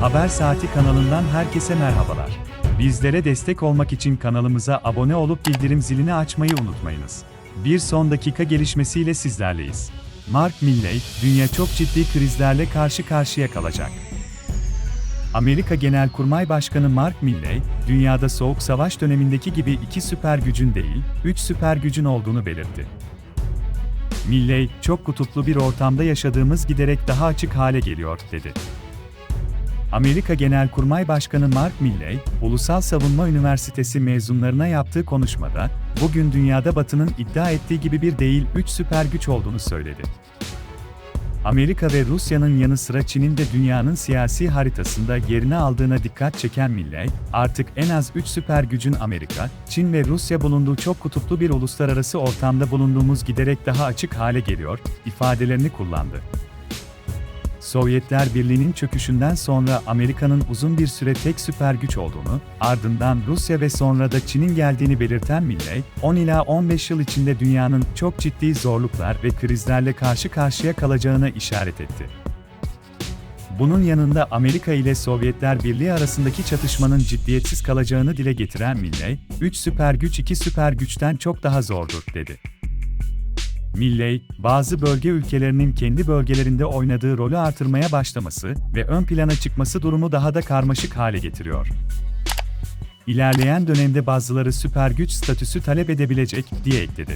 Haber Saati kanalından herkese merhabalar. Bizlere destek olmak için kanalımıza abone olup bildirim zilini açmayı unutmayınız. Bir son dakika gelişmesiyle sizlerleyiz. Mark Milley, dünya çok ciddi krizlerle karşı karşıya kalacak. Amerika Genelkurmay Başkanı Mark Milley, dünyada Soğuk Savaş dönemindeki gibi iki süper gücün değil, üç süper gücün olduğunu belirtti. Milley, çok kutuplu bir ortamda yaşadığımız giderek daha açık hale geliyor, dedi. Amerika Genelkurmay Başkanı Mark Milley, Ulusal Savunma Üniversitesi mezunlarına yaptığı konuşmada, bugün dünyada Batı'nın iddia ettiği gibi bir değil, üç süper güç olduğunu söyledi. Amerika ve Rusya'nın yanı sıra Çin'in de dünyanın siyasi haritasında yerini aldığına dikkat çeken Milley, artık en az 3 süper gücün Amerika, Çin ve Rusya bulunduğu çok kutuplu bir uluslararası ortamda bulunduğumuz giderek daha açık hale geliyor, ifadelerini kullandı. Sovyetler Birliği'nin çöküşünden sonra Amerika'nın uzun bir süre tek süper güç olduğunu, ardından Rusya ve sonra da Çin'in geldiğini belirten Milley, 10 ila 15 yıl içinde dünyanın çok ciddi zorluklar ve krizlerle karşı karşıya kalacağına işaret etti. Bunun yanında Amerika ile Sovyetler Birliği arasındaki çatışmanın ciddiyetsiz kalacağını dile getiren Milley, 3 süper güç 2 süper güçten çok daha zordur, dedi. Milley, bazı bölge ülkelerinin kendi bölgelerinde oynadığı rolü artırmaya başlaması ve ön plana çıkması durumu daha da karmaşık hale getiriyor. İlerleyen dönemde bazıları süper güç statüsü talep edebilecek, diye ekledi.